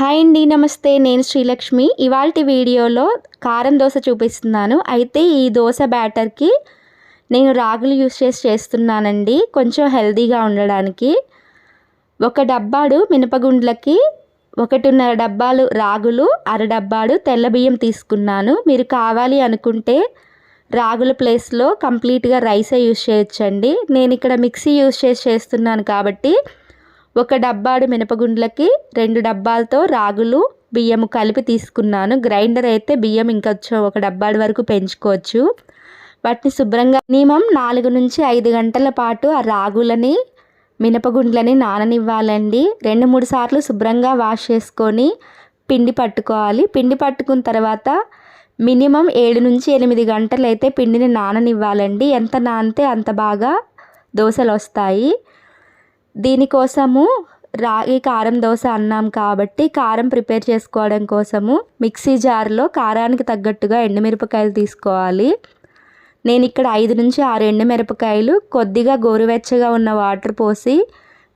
Hi అండి నమస్తే. నేను శ్రీలక్ష్మి. ఇవాళ వీడియోలో కారం దోశ చూపిస్తున్నాను. అయితే ఈ దోశ బ్యాటర్కి నేను రాగులు యూస్ చేసి చేస్తున్నానండి. కొంచెం హెల్దీగా ఉండడానికి. ఒక డబ్బాడు మినపగుండ్లకి ఒకటిన్నర డబ్బాలు రాగులు అర డబ్బాడు తెల్ల బియ్యం తీసుకున్నాను. మీరు కావాలి అనుకుంటే రాగుల ప్లేస్లో కంప్లీట్గా రైసే యూస్ చేయొచ్చండి. నేను ఇక్కడ మిక్సీ యూస్ చేసి చేస్తున్నాను కాబట్టి ఒక డబ్బాడు మినపగుండ్లకి రెండు డబ్బాలతో రాగులు బియ్యం కలిపి తీసుకున్నాను. గ్రైండర్ అయితే బియ్యం ఇంకొచ్చు ఒక డబ్బాడు వరకు పెంచుకోవచ్చు. వాటిని శుభ్రంగా మినిమం నాలుగు నుంచి ఐదు గంటల పాటు ఆ రాగులని మినపగుండ్లని నాననివ్వాలండి. రెండు మూడు సార్లు శుభ్రంగా వాష్ చేసుకొని పిండి పట్టుకోవాలి. పిండి పట్టుకున్న తర్వాత మినిమం ఏడు నుంచి ఎనిమిది గంటలు అయితే పిండిని నాననివ్వాలండి. ఎంత నానితే అంత బాగా దోశలు వస్తాయి. దీనికోసము రాగి కారం దోశ అన్నాం కాబట్టి కారం ప్రిపేర్ చేసుకోవడం కోసము మిక్సీ జార్లో కారానికి తగ్గట్టుగా ఎండుమిరపకాయలు తీసుకోవాలి. నేను ఇక్కడ ఐదు నుంచి ఆరు ఎండుమిరపకాయలు కొద్దిగా గోరువెచ్చగా ఉన్న వాటర్ పోసి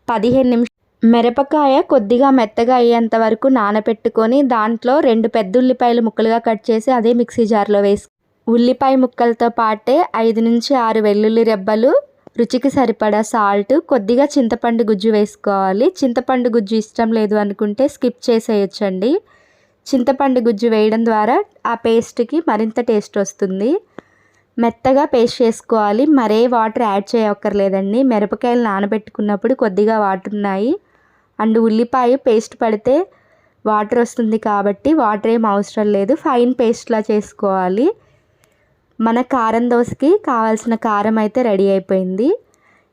పదిహేను నిమిషం మిరపకాయ కొద్దిగా మెత్తగా అయ్యేంత వరకు నానబెట్టుకొని దాంట్లో రెండు పెద్ద ఉల్లిపాయలు ముక్కలుగా కట్ చేసి అదే మిక్సీ జార్లో వేసి ఉల్లిపాయ ముక్కలతో పాటే ఐదు నుంచి ఆరు వెల్లుల్లి రెబ్బలు రుచికి సరిపడా సాల్ట్ కొద్దిగా చింతపండు గుజ్జు వేసుకోవాలి. చింతపండు గుజ్జు ఇష్టం లేదు అనుకుంటే స్కిప్ చేసేయచ్చండి. చింతపండు గుజ్జు వేయడం ద్వారా ఆ పేస్ట్కి మరింత టేస్ట్ వస్తుంది. మెత్తగా పేస్ట్ చేసుకోవాలి. మరే వాటర్ యాడ్ చేయక్కర్లేదండి. మిరపకాయలు నానబెట్టుకున్నప్పుడు కొద్దిగా వాటర్ ఉన్నాయి. అండ్ ఉల్లిపాయ పేస్ట్ పడితే వాటర్ వస్తుంది కాబట్టి వాటర్ ఏం అవసరం లేదు. ఫైన్ పేస్ట్లా చేసుకోవాలి. మన కారం దోశకి కావాల్సిన కారం అయితే రెడీ అయిపోయింది.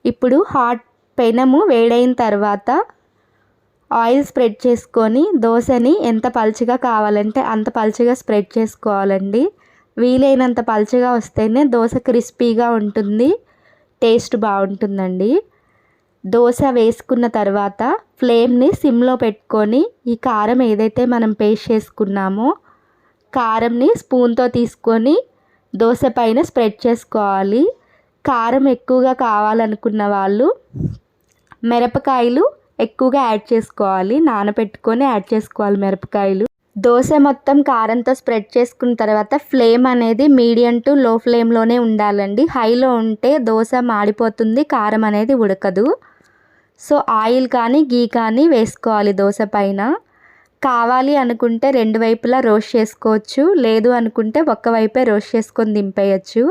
ఇప్పుడు హాట్ పెనము వేడైన తర్వాత ఆయిల్ స్ప్రెడ్ చేసుకొని దోశని ఎంత పలుచగా కావాలంటే అంత పలుచగా స్ప్రెడ్ చేసుకోవాలండి. వీలైనంత పలుచగా వస్తేనే దోశ క్రిస్పీగా ఉంటుంది టేస్ట్ బాగుంటుందండి. దోశ వేసుకున్న తర్వాత ఫ్లేమ్ని సిమ్లో పెట్టుకొని ఈ కారం ఏదైతే మనం పేస్ట్ చేసుకున్నామో కారంని స్పూన్తో తీసుకొని దోశ పైన స్ప్రెడ్ చేసుకోవాలి. కారం ఎక్కువగా కావాలనుకున్న వాళ్ళు మిరపకాయలు ఎక్కువగా యాడ్ చేసుకోవాలి. నానబెట్టుకొని యాడ్ చేసుకోవాలి మిరపకాయలు. దోశ మొత్తం కారంతో స్ప్రెడ్ చేసుకున్న తర్వాత ఫ్లేమ్ అనేది మీడియం టు లో ఫ్లేమ్లోనే ఉండాలండి. హైలో ఉంటే దోశ మాడిపోతుంది కారం అనేది ఉడకదు. సో ఆయిల్ కానీ గీ కానీ వేసుకోవాలి దోశ పైన. కావాలి అనుకుంటే రెండు వైపులా రోస్ట్ చేసుకోవచ్చు లేదు అనుకుంటే ఒక్క వైపే రోస్ట్ చేసుకొని దింపేయచ్చు.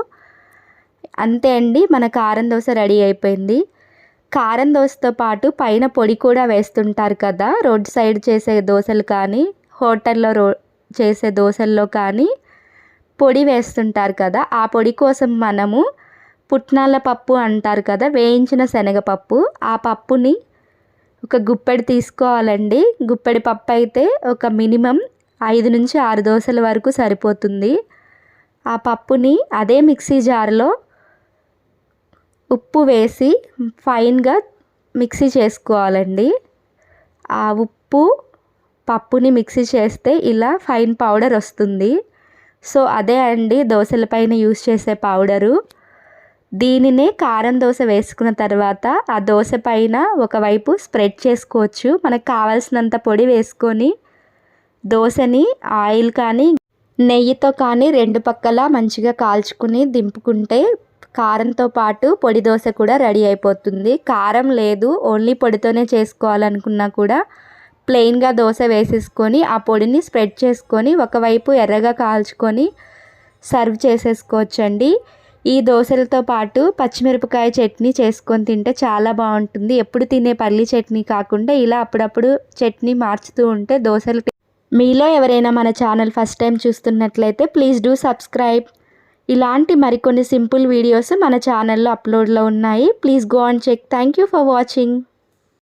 అంతే అండి మన కారం దోశ రెడీ అయిపోయింది. కారం దోశతో పాటు పైన పొడి కూడా వేస్తుంటారు కదా రోడ్ సైడ్ చేసే దోశలు కానీ హోటల్లో రో చేసే దోశల్లో కానీ పొడి వేస్తుంటారు కదా ఆ పొడి కోసం మనము పుట్నాల పప్పు అంటారు కదా వేయించిన శనగపప్పు ఆ పప్పుని ఒక గుప్పెడు తీసుకోవాలండి. గుప్పెడి పప్పు అయితే ఒక మినిమం ఐదు నుంచి ఆరు దోశల వరకు సరిపోతుంది. ఆ పప్పుని అదే మిక్సీ జార్లో ఉప్పు వేసి ఫైన్గా మిక్సీ చేసుకోవాలండి. ఆ ఉప్పు పప్పుని మిక్సీ చేస్తే ఇలా ఫైన్ పౌడర్ వస్తుంది. సో అదే అండి దోశల పైన యూస్ చేసే పౌడరు. దీనినే కారం దోశ వేసుకున్న తర్వాత ఆ దోశ పైన ఒకవైపు స్ప్రెడ్ చేసుకోవచ్చు. మనకు కావాల్సినంత పొడి వేసుకొని దోశని ఆయిల్ కానీ నెయ్యితో కానీ రెండు పక్కల మంచిగా కాల్చుకుని దింపుకుంటే కారంతో పాటు పొడి దోశ కూడా రెడీ అయిపోతుంది. కారం లేదు ఓన్లీ పొడితోనే చేసుకోవాలనుకున్నా కూడా ప్లెయిన్గా దోశ వేసేసుకొని ఆ పొడిని స్ప్రెడ్ చేసుకొని ఒకవైపు ఎర్రగా కాల్చుకొని సర్వ్ చేసేసుకోవచ్చండి. ఈ దోశలతో పాటు పచ్చిమిరపకాయ చట్నీ చేసుకొని తింటే చాలా బాగుంటుంది. ఎప్పుడు తినే పల్లి చట్నీ కాకుండా ఇలా అప్పుడప్పుడు చట్నీ మార్చుతూ ఉంటే దోశలు మీలో ఎవరైనా మన ఛానల్ ఫస్ట్ టైం చూస్తున్నట్లయితే ప్లీజ్ డూ సబ్స్క్రైబ్. ఇలాంటి మరికొన్ని సింపుల్ వీడియోస్ మన ఛానల్లో అప్లోడ్లో ఉన్నాయి. Please go and check. Thank you for watching.